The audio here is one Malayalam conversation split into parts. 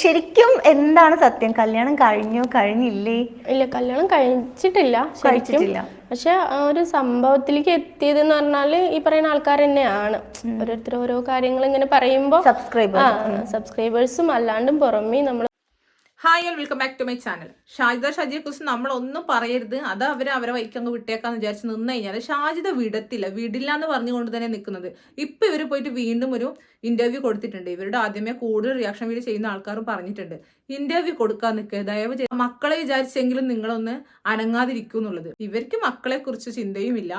ശരിക്കും എന്താണ് സത്യം? കല്യാണം കഴിഞ്ഞോ? കഴിഞ്ഞില്ലേ? ഇല്ല കല്യാണം കഴിച്ചിട്ടില്ല കഴിച്ചിട്ടില്ല. പക്ഷെ ആ ഒരു സംഭവത്തിലേക്ക് എത്തിയതെന്ന് പറഞ്ഞാൽ ഈ പറയുന്ന ആൾക്കാർ തന്നെയാണ്. ഓരോരുത്തർ ഓരോ കാര്യങ്ങൾ ഇങ്ങനെ പറയുമ്പോൾ സബ്സ്ക്രൈബർ സബ്സ്ക്രൈബേഴ്സും അല്ലാണ്ടും പുറമേ നമ്മൾ hi and welcome back to my channel Shajida നമ്മൾ ഒന്നും പറയരുത്. അത് അവർ അവരെ വൈക്ക് അങ്ങ് വിട്ടേക്കാന്ന് വിചാരിച്ച് നിന്ന് കഴിഞ്ഞാൽ ഷാജിദ വിടത്തില്ല. വിടില്ല എന്ന് പറഞ്ഞുകൊണ്ട് തന്നെ നിൽക്കുന്നത്. ഇപ്പൊ ഇവർ പോയിട്ട് വീണ്ടും ഒരു ഇന്റർവ്യൂ കൊടുത്തിട്ടുണ്ട്. ഇവരുടെ ആദ്യമേ കൂടുതൽ റിയാക്ഷൻ വീഡിയോ ചെയ്യുന്ന ആൾക്കാരും പറഞ്ഞിട്ടുണ്ട്. ഇന്റർവ്യൂ കൊടുക്കാൻ നിൽക്കുക. ദയവ് ചെയ്ത് മക്കളെ വിചാരിച്ചെങ്കിലും നിങ്ങളൊന്ന് അനങ്ങാതിരിക്കും എന്നുള്ളത്. ഇവർക്ക് മക്കളെ കുറിച്ച് ചിന്തയുമില്ല.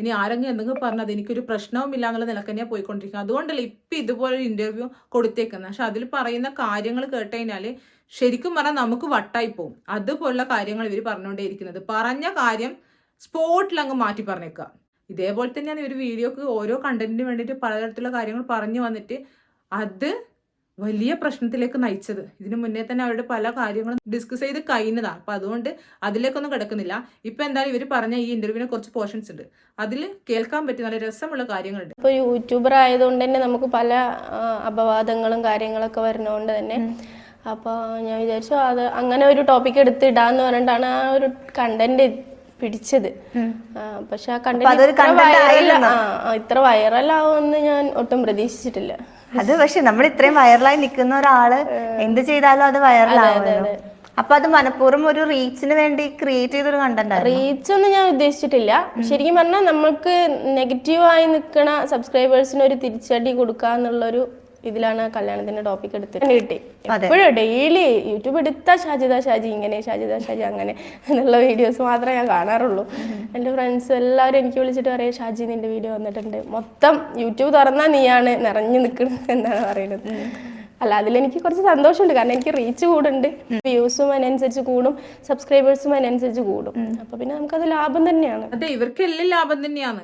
ഇനി ആരെങ്കിലും എന്തെങ്കിലും പറഞ്ഞത് എനിക്കൊരു പ്രശ്നവുമില്ല എന്നുള്ള നിലയ്ക്ക് തന്നെയാണ് പോയിക്കൊണ്ടിരിക്കുന്നത്. അതുകൊണ്ടല്ലേ ഇപ്പം ഇതുപോലൊരു ഇന്റർവ്യൂ കൊടുത്തേക്കുന്നത്. പക്ഷെ അതിൽ പറയുന്ന കാര്യങ്ങൾ കേട്ട് ശരിക്കും പറഞ്ഞാൽ നമുക്ക് വട്ടായി പോകും അതുപോലുള്ള കാര്യങ്ങൾ ഇവർ പറഞ്ഞുകൊണ്ടേയിരിക്കുന്നത് പറഞ്ഞ കാര്യം സ്പോട്ടിൽ അങ്ങ് മാറ്റി പറഞ്ഞേക്കുക ഇതേപോലെ തന്നെയാണ് ഇവർ വീഡിയോക്ക് ഓരോ കണ്ടന്റിന് വേണ്ടിയിട്ട് പലതരത്തിലുള്ള കാര്യങ്ങൾ പറഞ്ഞു വന്നിട്ട് അത് വലിയ പ്രശ്നത്തിലേക്ക് നയിച്ചത്. ഇതിനു മുന്നേ തന്നെ അവരുടെ പല കാര്യങ്ങളും ഡിസ്കസ് ചെയ്ത് കഴിഞ്ഞതാണ് അപ്പം അതുകൊണ്ട് അതിലേക്കൊന്നും കിടക്കുന്നില്ല. ഇപ്പം എന്തായാലും ഇവർ പറഞ്ഞ ഈ ഇന്റർവ്യൂവിനെ കുറച്ച് പോർഷൻസ് ഉണ്ട്. അതിൽ കേൾക്കാൻ പറ്റിയ നല്ല രസമുള്ള കാര്യങ്ങളുണ്ട്. ഇപ്പോൾ യൂട്യൂബർ ആയതുകൊണ്ട് തന്നെ നമുക്ക് പല അപവാദങ്ങളും കാര്യങ്ങളൊക്കെ വരുന്നതുകൊണ്ട് തന്നെ അപ്പോൾ ഞാൻ വിചാരിച്ചു അത് അങ്ങനെ ഒരു ടോപ്പിക് എടുത്തിടാന്ന് പറഞ്ഞിട്ടാണ് ആ ഒരു കണ്ടന്റ് പിടിച്ചത്. പക്ഷെ ആ കണ്ടന്റ് ഇത്ര വൈറലാവുമെന്ന് ഞാൻ ഒട്ടും പ്രതീക്ഷിച്ചിട്ടില്ല. അത് പക്ഷെ നമ്മൾ ഇത്രയും വൈറലായി നിൽക്കുന്ന ഒരാൾ എന്ത് ചെയ്താലും അത് വൈറലാവും അപ്പൊ അത് മനഃപൂർവം ഒരു റീച്ചിന് വേണ്ടി ക്രിയേറ്റ് ചെയ്തൊരു കണ്ടന്റ് റീച്ച് ഒന്നും ഞാൻ ഉദ്ദേശിച്ചിട്ടില്ല. ശരിക്കും പറഞ്ഞാൽ നമ്മൾക്ക് നെഗറ്റീവായി നിൽക്കുന്ന സബ്സ്ക്രൈബേഴ്സിന് ഒരു തിരിച്ചടി കൊടുക്കുക എന്നുള്ളൊരു ഇതിലാണ് കല്യാണത്തിന്റെ ടോപ്പിക് എടുത്തിട്ട് കിട്ടി. എപ്പോഴും ഡെയിലി യൂട്യൂബ് എടുത്ത ഷാജിദ ഷാജി ഇങ്ങനെ ഷാജിദ ഷാജി അങ്ങനെ എന്നുള്ള വീഡിയോസ് മാത്രമേ ഞാൻ കാണാറുള്ളൂ. എന്റെ ഫ്രണ്ട്സ് എല്ലാവരും എനിക്ക് വിളിച്ചിട്ട് പറയും ഷാജി നിന്റെ വീഡിയോ വന്നിട്ടുണ്ട്. മൊത്തം യൂട്യൂബ് തുറന്നാൽ നീയാണ് നിറഞ്ഞു നിൽക്കുന്നത് എന്നാണ് പറയുന്നത്. അല്ല അതിലെനിക്ക് കുറച്ച് സന്തോഷമുണ്ട്. കാരണം എനിക്ക് റീച്ച് കൂടുണ്ട് വ്യൂസും അതിനനുസരിച്ച് കൂടും. സബ്സ്ക്രൈബേഴ്സും അതിനനുസരിച്ച് കൂടും. അപ്പൊ പിന്നെ നമുക്കത് ലാഭം തന്നെയാണ്. അതെ ഇവർക്ക് എല്ലാം ലാഭം തന്നെയാണ്.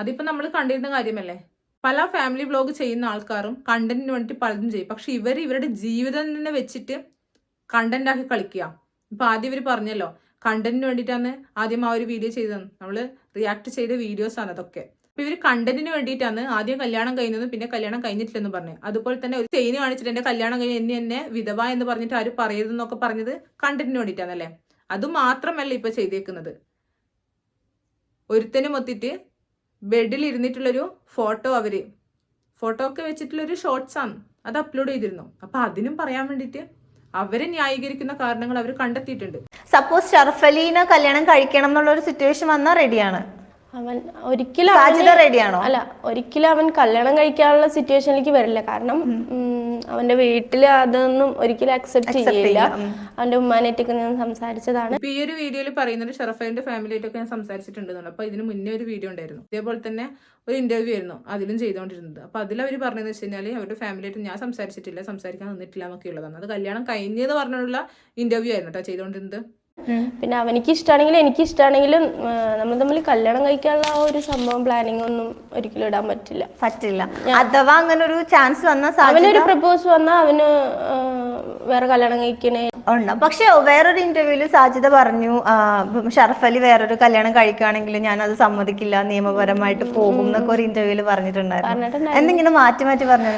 അതിപ്പോ നമ്മൾ കണ്ടിരുന്ന കാര്യമല്ലേ? പല ഫാമിലി വ്ലോഗ് ചെയ്യുന്ന ആൾക്കാരും കണ്ടന്റിന് വേണ്ടി പലതും ചെയ്യും. പക്ഷെ ഇവർ ഇവരുടെ ജീവിതം തന്നെ വെച്ചിട്ട് കണ്ടന്റ് ആക്കി കളിക്കുക. ഇപ്പൊ ആദ്യം ഇവർ പറഞ്ഞല്ലോ കണ്ടന്റിന് വേണ്ടിയിട്ടാണ് ആദ്യം ആ ഒരു വീഡിയോ ചെയ്തത് നമ്മൾ റിയാക്ട് ചെയ്ത വീഡിയോസ് ആണ് അതൊക്കെ. അപ്പൊ ഇവർ കണ്ടന്റിന് വേണ്ടിയിട്ടാണ് ആദ്യം കല്യാണം കഴിഞ്ഞതും പിന്നെ കല്യാണം കഴിഞ്ഞിട്ടില്ലെന്ന് പറഞ്ഞു. അതുപോലെ തന്നെ ഒരു ചെയിന് കാണിച്ചിട്ട് എന്റെ കല്യാണം കഴിഞ്ഞ് എന്നെ എന്നെ വിധവ എന്ന് പറഞ്ഞിട്ട് ആര് പറയരുതെന്നൊക്കെ പറഞ്ഞത് കണ്ടന്റിന് വേണ്ടിയിട്ടാണല്ലേ? അത് മാത്രമല്ല ഇപ്പൊ ചെയ്തേക്കുന്നത്. ഒരുത്തനും ഒത്തിട്ട് ബെഡിൽ ഇരുന്നിട്ടുള്ളൊരു ഫോട്ടോ അവർ ഫോട്ടോ ഒക്കെ വെച്ചിട്ടുള്ളൊരു ഷോർട്സാണ് ആണ്. അത് അപ്ലോഡ് ചെയ്തിരുന്നു. അപ്പൊ അതിനും പറയാൻ വേണ്ടിയിട്ട് അവരെ ന്യായീകരിക്കുന്ന കാരണങ്ങൾ അവർ കണ്ടെത്തിയിട്ടുണ്ട്. സപ്പോസ് ഷർഫലീന കല്യാണം കഴിക്കണം എന്നുള്ള ഒരു സിറ്റുവേഷൻ വന്നാൽ റെഡിയാണ് അവൻ ഒരിക്കലും റെഡിയാണോ അല്ല ഒരിക്കലും അവൻ കല്യാണം കഴിക്കാനുള്ള സിറ്റുവേഷനിലേക്ക് വരില്ല. കാരണം അവന്റെ വീട്ടിൽ അതൊന്നും ഒരിക്കലും അക്സെപ്റ്റ് ചെയ്യില്ല. അവന്റെ ഉമ്മാനായിട്ടൊക്കെ ഞാൻ സംസാരിച്ചതാണ്. ഈ ഒരു വീഡിയോയിൽ പറയുന്നത് ഷറഫലിന്റെ ഫാമിലിയായിട്ടൊക്കെ ഞാൻ സംസാരിച്ചിട്ടുണ്ടെന്നുള്ളു അപ്പൊ ഇതിന് മുന്നേ ഒരു വീഡിയോ ഉണ്ടായിരുന്നു. ഇതേപോലെ തന്നെ ഒരു ഇന്റർവ്യൂ ആയിരുന്നു അതിലും ചെയ്തുകൊണ്ടിരുന്നത് അപ്പൊ അതിൽ അവർ പറഞ്ഞതെന്ന് വെച്ച് കഴിഞ്ഞാൽ അവരുടെ ഫാമിലിയായിട്ട് ഞാൻ സംസാരിച്ചിട്ടില്ല സംസാരിക്കാൻ നിന്നിട്ടില്ല എന്നൊക്കെ ഉള്ളതാണ് അത് കല്യാണം കഴിഞ്ഞെന്ന് പറഞ്ഞുള്ള ഇന്റർവ്യൂ ആയിരുന്നു കേട്ടോ ചെയ്തുകൊണ്ടിരുന്നത് പിന്നെ അവനിക്ക് ഇഷ്ടമാണെങ്കിലും എനിക്ക് ഇഷ്ടമാണെങ്കിലും നമ്മൾ തമ്മിൽ കല്യാണം കഴിക്കാനുള്ള ആ ഒരു സംഭവം പ്ലാനിങ് ഒന്നും ഒരിക്കലും ഇടാൻ പറ്റില്ല. പറ്റില്ല. അഥവാ അങ്ങനെ ഒരു ചാൻസ് വന്ന അവനൊരു പ്രപ്പോസ് വന്നാൽ അവന് വേറെ കല്യാണം കഴിക്കണേ. ഉണ്ട്? പക്ഷെ വേറൊരു ഇന്റർവ്യൂൽ സാജിത പറഞ്ഞു ഷറഫ് അലി വേറൊരു കല്യാണം കഴിക്കുകയാണെങ്കിൽ ഞാൻ അത് സമ്മതിക്കില്ല നിയമപരമായിട്ട് പോകും എന്നൊക്കെ ഒരു ഇന്റർവ്യൂൽ പറഞ്ഞിട്ടുണ്ടായിരുന്നു. എന്നിങ്ങനെ എന്തെങ്കിലും മാറ്റി മാറ്റി പറഞ്ഞു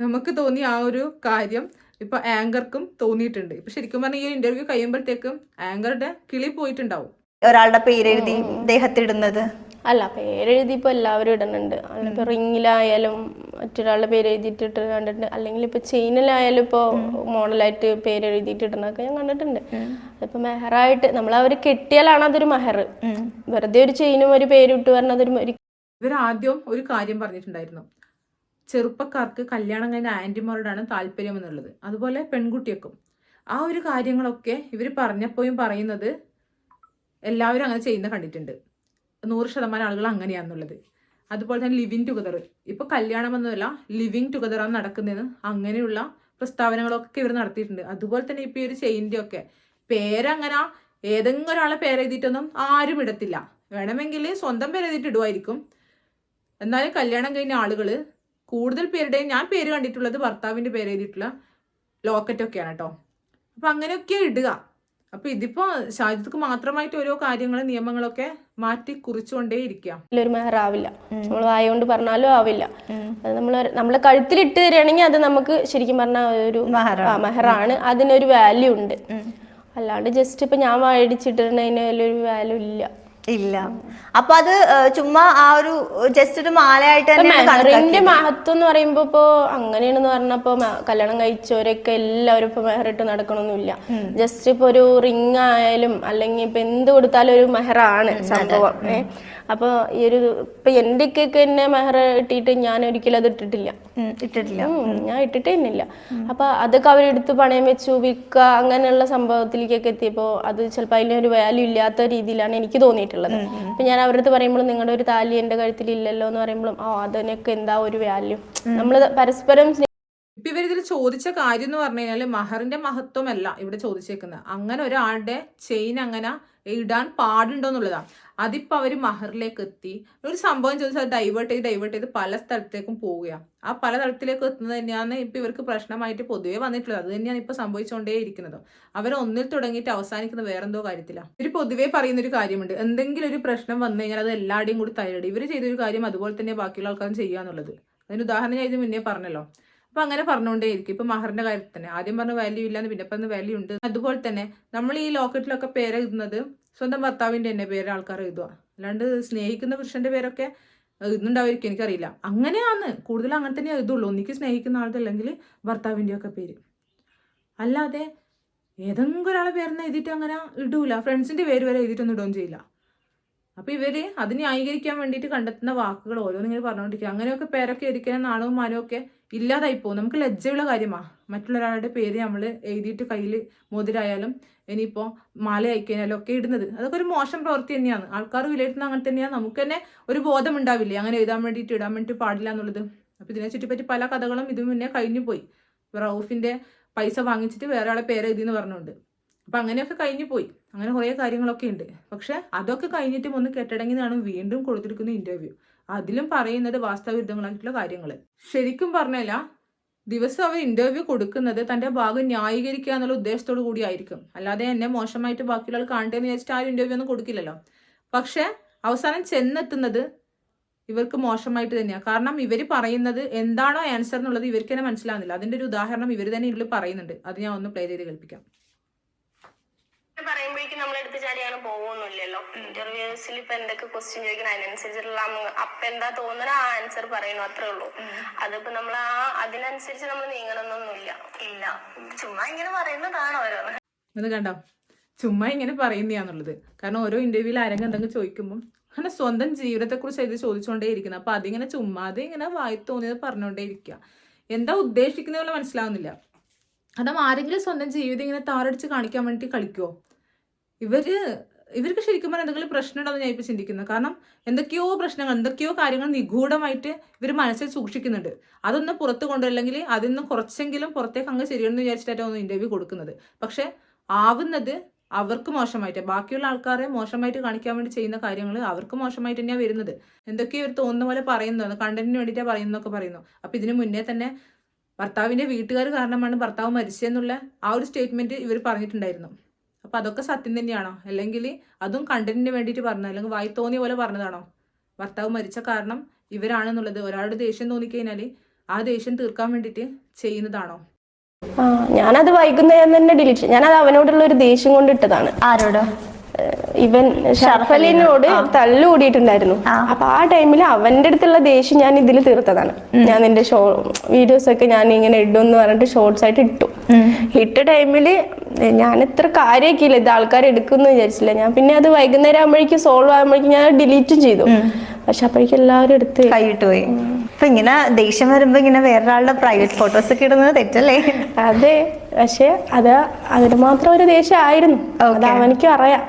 നമുക്ക് തോന്നി ആ ഒരു കാര്യം ഇപ്പൊ ആങ്കർക്കും തോന്നിയിട്ടുണ്ട്. ഇപ്പൊ ശരിക്കും പറഞ്ഞാൽ ഈ ഇന്റർവ്യൂ കഴിയുമ്പോഴത്തേക്കും ആങ്കറുടെ കിളി പോയിട്ടുണ്ടാവും. ഒരാളുടെ പേരെഴുതി ദേഹത്തിടുന്നത് അല്ല പേരെഴുതി ഇപ്പോൾ എല്ലാവരും ഇടുന്നുണ്ട്. അതിലിപ്പോൾ റിങ്ങിലായാലും മറ്റൊരാളുടെ പേരെഴുതിയിട്ടിട്ട് കണ്ടിട്ടുണ്ട്. അല്ലെങ്കിൽ ഇപ്പോൾ ചെയിനിലായാലും ഇപ്പോൾ മോഡലായിട്ട് പേരെഴുതിയിട്ട് ഇടുന്നൊക്കെ ഇടുന്നതൊക്കെ ഞാൻ കണ്ടിട്ടുണ്ട്. അതിപ്പോൾ മെഹറായിട്ട് നമ്മൾ അവർ കെട്ടിയാലാണ് അതൊരു മെഹർ. വെറുതെ ഒരു ചെയിനും ഒരു പേരിട്ട് പറഞ്ഞ അതൊരു ഒരു ഇവർ ആദ്യം ഒരു കാര്യം പറഞ്ഞിട്ടുണ്ടായിരുന്നു. ചെറുപ്പക്കാർക്ക് കല്യാണം കഴിഞ്ഞ ആന്റിമാരോടാണ് താല്പര്യം എന്നുള്ളത് അതുപോലെ പെൺകുട്ടിയൊക്കെ ആ ഒരു കാര്യങ്ങളൊക്കെ ഇവർ പറഞ്ഞപ്പോഴും പറയുന്നത് എല്ലാവരും അങ്ങനെ ചെയ്യുന്ന കണ്ടിട്ടുണ്ട്. നൂറ് ശതമാനം ആളുകൾ അങ്ങനെയാണെന്നുള്ളത് അതുപോലെ തന്നെ ലിവിങ് ടുഗദർ കല്യാണം എന്നല്ല ലിവിങ് ടുഗദറാണ് നടക്കുന്നത് അങ്ങനെയുള്ള പ്രസ്താവനകളൊക്കെ ഇവർ നടത്തിയിട്ടുണ്ട്. അതുപോലെ തന്നെ ഇപ്പൊ ഈ ഒരു ചെയിന്റെ ഒക്കെ പേരങ്ങനെ ഏതെങ്കിലും ഒരാളെ പേരെഴുതിയിട്ടൊന്നും ആരും ഇടത്തില്ല. വേണമെങ്കിൽ സ്വന്തം പേരെഴുതിയിട്ട് ഇടുമായിരിക്കും എന്നാലും കല്യാണം കഴിഞ്ഞ ആളുകൾ കൂടുതൽ പേരുടെയും ഞാൻ പേര് കണ്ടിട്ടുള്ളത് ഭർത്താവിന്റെ പേര് എഴുതിയിട്ടുള്ള ലോക്കറ്റൊക്കെയാണ് കേട്ടോ. അപ്പം അങ്ങനെയൊക്കെ ഇടുക. അപ്പൊ ഇതിപ്പോ ഷാജിദ്ക്ക് മാത്രമായിട്ട് ഓരോ കാര്യങ്ങൾ നിയമങ്ങളൊക്കെ മാറ്റി കുറിച്ചുകൊണ്ടേ ഇരിക്കുക. ഒരു മെഹറാവില്ല നമ്മൾ വായ കൊണ്ട് പറഞ്ഞാലും ആവില്ല. അത് നമ്മൾ നമ്മളെ കഴുത്തിലിട്ട് തരികയാണെങ്കിൽ അത് നമുക്ക് ശരിക്കും പറഞ്ഞാൽ ഒരു മഹറാണ്. അതിനൊരു വാല്യൂ ഉണ്ട്. അല്ലാണ്ട് ജസ്റ്റ് ഇപ്പൊ ഞാൻ മേടിച്ചിട്ടുണ്ടെങ്കിൽ വലിയൊരു വാല്യൂ ഇല്ല. ഇല്ല. അപ്പൊ അത് ചുമ്മാ ആ ഒരു ജസ്റ്റ് ഒരു മാലയായിട്ട് മെഹറിന്റെ മഹത്വം എന്ന് പറയുമ്പോ ഇപ്പോ അങ്ങനെയാണെന്ന് പറഞ്ഞപ്പോ കല്യാണം കഴിച്ചവരൊക്കെ എല്ലാവരും ഇപ്പൊ മെഹറിട്ട് നടക്കണമൊന്നുമില്ല ജസ്റ്റ് ഇപ്പൊ ഒരു റിംഗ് ആയാലും അല്ലെങ്കിൽ ഇപ്പൊ എന്ത് കൊടുത്താലും ഒരു മെഹറാണ് സംഭവം. അപ്പൊ ഈ ഒരു ഇപ്പൊ എന്റെ ഒക്കെ തന്നെ മെഹർ ഇട്ടിട്ട് ഞാൻ ഒരിക്കലും അത് ഇട്ടിട്ടില്ല. ഇട്ടിട്ടില്ല. ഞാൻ ഇട്ടിട്ടേ ഇന്നില്ല അപ്പൊ അതൊക്കെ അവരെടുത്ത് പണയം വെച്ചു വിൽക്കുക അങ്ങനെയുള്ള സംഭവത്തിലേക്കൊക്കെ എത്തിയപ്പോ അത് ചിലപ്പോൾ അതിനൊരു വാല്യൂ ഇല്ലാത്ത രീതിയിലാണ് എനിക്ക് തോന്നിയിട്ടുള്ളത്. അപ്പൊ ഞാൻ അവരടുത്ത് പറയുമ്പോൾ നിങ്ങളുടെ ഒരു താലി എന്റെ കഴുത്തിൽ ഇല്ലല്ലോ എന്ന് പറയുമ്പോഴും ആ അതിനൊക്കെ എന്താ ഒരു വാല്യൂ നമ്മൾ പരസ്പരം ഇപ്പൊ ഇവരിതിൽ ചോദിച്ച കാര്യം എന്ന് പറഞ്ഞു കഴിഞ്ഞാൽ മഹറിന്റെ മഹത്വമല്ല ഇവിടെ ചോദിച്ചേക്കുന്നത് അങ്ങനെ ഒരാളുടെ ചെയിൻ അങ്ങനെ ഇടാൻ പാടുണ്ടോ എന്നുള്ളതാണ് അതിപ്പോ അവർ മഹറിലേക്ക് എത്തി ഒരു സംഭവം ചോദിച്ചാൽ ഡൈവേർട്ട് ചെയ്ത് ഡൈവേർട്ട് ചെയ്ത് പല സ്ഥലത്തേക്കും പോവുകയാണ് ആ പല തലത്തിലേക്ക് എത്തുന്നത് തന്നെയാണ് ഇപ്പൊ ഇവർക്ക് പ്രശ്നമായിട്ട് പൊതുവേ വന്നിട്ടുള്ളത്. അത് തന്നെയാണ് ഇപ്പൊ സംഭവിച്ചുകൊണ്ടേ ഇരിക്കുന്നത് അവർ ഒന്നിൽ തുടങ്ങിയിട്ട് അവസാനിക്കുന്ന വേറെന്തോ കാര്യത്തിലാണ് ഇവർ പൊതുവേ പറയുന്ന ഒരു കാര്യമുണ്ട്. എന്തെങ്കിലും ഒരു പ്രശ്നം വന്നു കഴിഞ്ഞാൽ അത് എല്ലാവരുടെയും കൂടി തയ്യാറി ഇവർ ചെയ്തൊരു കാര്യം അതുപോലെ തന്നെ ബാക്കിയുള്ള ആൾക്കാരും ചെയ്യുക എന്നുള്ളത്. അതിന് ഉദാഹരണം ഞാൻ ഇത് മുന്നേ പറഞ്ഞല്ലോ. അപ്പൊ അങ്ങനെ പറഞ്ഞുകൊണ്ടേയിരിക്കും ഇപ്പൊ മഹറിന്റെ കാര്യത്തിൽ തന്നെ. ആദ്യം പറഞ്ഞ വാല്യൂ ഇല്ലാന്ന് പിന്നെ പറഞ്ഞ വാല്യൂ ഉണ്ട്. അതുപോലെ തന്നെ നമ്മൾ ഈ ലോക്കറ്റിലൊക്കെ പേര് എഴുതുന്നത് സ്വന്തം ഭർത്താവിന്റെ തന്നെ പേര് ആൾക്കാർ എഴുതുക. അല്ലാണ്ട് സ്നേഹിക്കുന്ന പുരുഷന്റെ പേരൊക്കെ എഴുതുന്നുണ്ടാവുമായിരിക്കും എനിക്കറിയില്ല. അങ്ങനെയാണ് കൂടുതൽ അങ്ങനെ തന്നെ എഴുതുള്ളൂ. ഒന്നിക്ക് സ്നേഹിക്കുന്ന ആളുടെ അല്ലെങ്കിൽ ഭർത്താവിന്റെയൊക്കെ പേര്. അല്ലാതെ ഏതെങ്കിലും ഒരാളെ പേരെന്ന് എഴുതിയിട്ട് അങ്ങനെ ഇടൂല. ഫ്രണ്ട്സിന്റെ പേര് വരെ എഴുതിയിട്ടൊന്നും ഇടുകയും ചെയ്യില്ല. അപ്പൊ ഇവർ അത് ന്യായീകരിക്കാൻ വേണ്ടിയിട്ട് കണ്ടെത്തുന്ന വാക്കുകൾ ഓരോന്നും ഇങ്ങനെ പറഞ്ഞുകൊണ്ടിരിക്കുക അങ്ങനെയൊക്കെ പേരൊക്കെ ഇരിക്കുന്ന നാണവും മാനവും ഇല്ലാതായി പോകും നമുക്ക് ലജ്ജയുള്ള കാര്യമാ. മറ്റുള്ളൊരാളുടെ പേര് നമ്മൾ എഴുതിയിട്ട് കയ്യിൽ മോതിരായാലും ഇനിയിപ്പോൾ മാല അയക്കാനാലും ഒക്കെ ഇടുന്നത്. അതൊക്കെ ഒരു മോശം പ്രവൃത്തി തന്നെയാണ്. ആൾക്കാർ വിലയിരുത്തുന്ന അങ്ങനെ തന്നെയാണ് നമുക്ക് തന്നെ ഒരു ബോധം ഉണ്ടാവില്ലേ അങ്ങനെ എഴുതാൻ വേണ്ടിയിട്ട് ഇടാൻ വേണ്ടിയിട്ട് പാടില്ല എന്നുള്ളത്. അപ്പൊ ഇതിനെ ചുറ്റിപ്പറ്റി പല കഥകളും ഇതിന് മുന്നേ കഴിഞ്ഞു പോയി റൌഫിന്റെ പൈസ വാങ്ങിച്ചിട്ട് വേറെ ആളെ പേര് എഴുതി എന്ന് പറഞ്ഞുകൊണ്ട്. അപ്പൊ അങ്ങനെയൊക്കെ കഴിഞ്ഞു പോയി. അങ്ങനെ കുറേ കാര്യങ്ങളൊക്കെ ഉണ്ട്. പക്ഷെ അതൊക്കെ കഴിഞ്ഞിട്ടും ഒന്ന് കെട്ടടങ്ങിയതാണ് വീണ്ടും കൊടുത്തിരിക്കുന്ന ഇന്റർവ്യൂ അതിലും പറയുന്നത് വാസ്തവവിരുദ്ധങ്ങളായിട്ടുള്ള കാര്യങ്ങൾ ശരിക്കും പറഞ്ഞല്ല ദിവസം അവർ ഇന്റർവ്യൂ കൊടുക്കുന്നത് തന്റെ ഭാഗം ന്യായീകരിക്കുക എന്നുള്ള ഉദ്ദേശത്തോടു കൂടി ആയിരിക്കും. അല്ലാതെ എന്നെ മോശമായിട്ട് ബാക്കിയുള്ള ആൾ കാണട്ടെ എന്ന് വിചാരിച്ചിട്ട് ആരും ഇന്റർവ്യൂ ഒന്നും കൊടുക്കില്ലല്ലോ. പക്ഷെ അവസാനം ചെന്നെത്തുന്നത് ഇവർക്ക് മോശമായിട്ട് തന്നെയാണ് കാരണം ഇവർ പറയുന്നത് എന്താണോ ആൻസർ എന്നുള്ളത് ഇവർക്ക് തന്നെ മനസ്സിലാകുന്നില്ല അതിന്റെ ഒരു ഉദാഹരണം ഇവർ തന്നെ ഇതിൽ പറയുന്നുണ്ട്. അത് ഞാൻ ഒന്ന് പ്ലേ ചെയ്ത് കേൾപ്പിക്കാം. പറയുമ്പോഴേക്കും നമ്മൾ എടുത്ത് ചാടിയാണ് പോകുന്നില്ലല്ലോ ഇന്റർവ്യൂസിൽ ഇപ്പൊ എന്തൊക്കെ ക്വസ്റ്റ്യൻ ചോദിക്കണം അതിനനുസരിച്ചുള്ള അപ്പ എന്താ തോന്നുന്ന ആ ആൻസർ പറയണു അത്രേ ഉള്ളൂ. അതിപ്പോ നമ്മൾ ആ അതിനനുസരിച്ച് നമ്മൾ നീങ്ങണമെന്നൊന്നുമില്ല ഇല്ല. ചുമ്മാ ഇങ്ങനെ പറയുന്നതാണ് ഓരോന്ന് അത് കണ്ടോ? ചുമ്മാ ഇങ്ങനെ പറയുന്നതാന്നുള്ളത് കാരണം ഓരോ ഇന്റർവ്യൂവിൽ ആരെങ്കിലും എന്തെങ്കിലും ചോദിക്കുമ്പോൾ അങ്ങനെ സ്വന്തം ജീവിതത്തെക്കുറിച്ച് ഇത് ചോദിച്ചുകൊണ്ടേ ഇരിക്കുന്നത് അപ്പൊ അതിങ്ങനെ ചുമ്മാതെ ഇങ്ങനെ വായി തോന്നിയത് പറഞ്ഞുകൊണ്ടേ ഇരിക്കുക എന്താ ഉദ്ദേശിക്കുന്നതെന്ന് മനസ്സിലാവുന്നില്ല. അതാ ആരെങ്കിലും സ്വന്തം ജീവിതം ഇങ്ങനെ താറടിച്ച് കാണിക്കാൻ വേണ്ടി കളിക്കുമോ ഇവർ ഇവർക്ക് ശരിക്കും പറഞ്ഞാൽ എന്തെങ്കിലും പ്രശ്നം ഉണ്ടോ ഞാൻ ഇപ്പൊ ചിന്തിക്കുന്നത് കാരണം എന്തൊക്കെയോ പ്രശ്നങ്ങൾ എന്തൊക്കെയോ കാര്യങ്ങൾ നിഗൂഢമായിട്ട് ഇവർ മനസ്സിൽ സൂക്ഷിക്കുന്നുണ്ട്. അതൊന്ന് പുറത്ത് കൊണ്ടുവരില്ലെങ്കിൽ അതിൽ നിന്ന് കുറച്ചെങ്കിലും പുറത്തേക്ക് അങ്ങ് ശരിയാണെന്ന് വിചാരിച്ചിട്ടാണ് ഇന്റർവ്യൂ കൊടുക്കുന്നത്. പക്ഷെ ആവുന്നത് അവർക്ക് മോശമായിട്ട്. ബാക്കിയുള്ള ആൾക്കാരെ മോശമായിട്ട് കാണിക്കാൻ വേണ്ടി ചെയ്യുന്ന കാര്യങ്ങൾ അവർക്ക് മോശമായിട്ട് തന്നെയാണ് വരുന്നത്. എന്തൊക്കെയോ ഇവർ തോന്നുന്ന പോലെ പറയുന്നു കണ്ടന്റിന് വേണ്ടിയിട്ടാണ് പറയുന്നതൊക്കെ പറയുന്നു. അപ്പൊ ഇതിനു മുന്നേ തന്നെ ഭർത്താവിന്റെ വീട്ടുകാർ കാരണമാണ് ഭർത്താവ് മരിച്ചതെന്നുള്ള ആ ഒരു സ്റ്റേറ്റ്മെന്റ് ഇവർ പറഞ്ഞിട്ടുണ്ടായിരുന്നു. അപ്പൊ അതൊക്കെ സത്യം തന്നെയാണോ? അല്ലെങ്കിൽ അതും കണ്ടന്റിന് വേണ്ടിയിട്ട് പറഞ്ഞത് അല്ലെങ്കിൽ വായി തോന്നിയ പോലെ പറഞ്ഞതാണോ? ഭർത്താവ് മരിച്ച കാരണം ഇവരാണെന്നുള്ളത് ഒരാളുടെ ദേഷ്യം തോന്നിക്കഴിഞ്ഞാൽ ആ ദേഷ്യം തീർക്കാൻ വേണ്ടിയിട്ട് ചെയ്യുന്നതാണോ? ആ ഞാനത് വൈകുന്നേരം തന്നെ ഡിലീറ്റ് ഞാനത് അവനോടുള്ള ഒരു ദേഷ്യം കൊണ്ട് ഇട്ടതാണ്. ആരോടോ? ഇവൻ ഷർഫലിനോട് തല്ലുകൂടിയിട്ടുണ്ടായിരുന്നു. അപ്പൊ ആ ടൈമിൽ അവന്റെ അടുത്തുള്ള ദേഷ്യം ഞാൻ ഇതിൽ തീർത്തതാണ്. ഞാൻ നിന്റെ ഷോ വീഡിയോസ് ഒക്കെ ഞാൻ ഇങ്ങനെ ഇടും എന്ന് പറഞ്ഞിട്ട് ഷോർട്സ് ആയിട്ട് ഇട്ടു. ഇട്ട ടൈമിൽ ഞാൻ ഇത്ര കാര്യമാക്കിയില്ല ഇത് ആൾക്കാർ എടുക്കുമെന്ന് വിചാരിച്ചില്ല. ഞാൻ പിന്നെ അത് വൈകുന്നേരം ആകുമ്പോഴേക്കും സോൾവ് ആകുമ്പോഴേക്കും ഞാൻ ഡിലീറ്റും ചെയ്തു. പക്ഷെ അപ്പോഴേക്കും എല്ലാവരും എടുത്ത്. കൈയിട്ട് പോയി. അപ്പൊ ഇങ്ങനെ ദേഷ്യം വരുമ്പോ ഇങ്ങനെ വേറൊരാളുടെ പ്രൈവറ്റ് ഫോട്ടോസ് ഒക്കെ ഇടുന്നത് തെറ്റല്ലേ? അതെ. പക്ഷെ അത് അതിന് മാത്രം ഒരു ദേഷ്യം ആയിരുന്നു. അത് അവനിക്കും അറിയാം.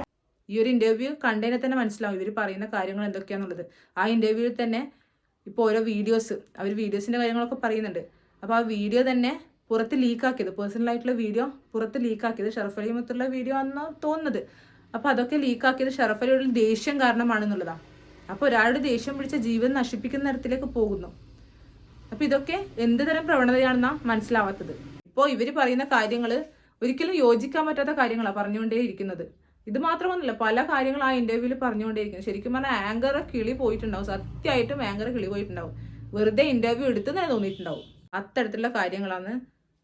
ഈ ഒരു ഇന്റർവ്യൂ കണ്ടതിനെ തന്നെ മനസ്സിലാവും. ഇവർ പറയുന്ന കാര്യങ്ങൾ എന്തൊക്കെയാന്നുള്ളത്. ആ ഇന്റർവ്യൂവിൽ തന്നെ ഇപ്പോൾ ഓരോ വീഡിയോസ് അവർ വീഡിയോസിന്റെ കാര്യങ്ങളൊക്കെ പറയുന്നുണ്ട്. അപ്പോൾ ആ വീഡിയോ തന്നെ പുറത്ത് ലീക്കാക്കിയത് പേഴ്സണൽ ആയിട്ടുള്ള വീഡിയോ പുറത്ത് ലീക്കാക്കിയത് ഷറഫലി മുത്തുള്ള വീഡിയോ ആണെന്ന് തോന്നുന്നത്. അപ്പോൾ അതൊക്കെ ലീക്കാക്കിയത് ഷറഫലിയുടെ ദേഷ്യം കാരണമാണെന്നുള്ളതാണ് അപ്പോൾ ഒരാളുടെ ദേഷ്യം പിടിച്ച ജീവൻ നശിപ്പിക്കുന്ന തരത്തിലേക്ക് പോകുന്നു. അപ്പോൾ ഇതൊക്കെ എന്ത് തരം പ്രവണതയാണെന്നാ മനസ്സിലാവാത്തത്. ഇപ്പോൾ ഇവർ പറയുന്ന കാര്യങ്ങൾ ഒരിക്കലും യോജിക്കാൻ പറ്റാത്ത കാര്യങ്ങളാണ് പറഞ്ഞുകൊണ്ടേ ഇരിക്കുന്നത്. ഇത് മാത്രമൊന്നുമില്ല പല കാര്യങ്ങളും ആ ഇന്റർവ്യൂവിൽ പറഞ്ഞുകൊണ്ടേയിരിക്കും ശരിക്കും പറഞ്ഞാൽ ആങ്കർ കിളി പോയിട്ടുണ്ടാവും. സത്യമായിട്ടും ആങ്കർ കിളി പോയിട്ടുണ്ടാവും. വെറുതെ ഇന്റർവ്യൂ എടുത്തു തന്നെ തോന്നിയിട്ടുണ്ടാവും. അത്തരത്തിലുള്ള കാര്യങ്ങളാണ്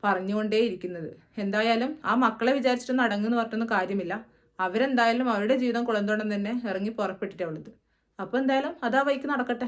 പറഞ്ഞുകൊണ്ടേ ഇരിക്കുന്നത് എന്തായാലും ആ മക്കളെ വിചാരിച്ചിട്ടൊന്നും അടങ്ങുന്ന പറഞ്ഞൊന്നും കാര്യമില്ല. അവരെന്തായാലും അവരുടെ ജീവിതം കുളന്തോടം തന്നെ ഇറങ്ങി പുറപ്പെട്ടിട്ടുള്ളത് അപ്പോൾ എന്തായാലും അതാ വൈക്ക് നടക്കട്ടെ.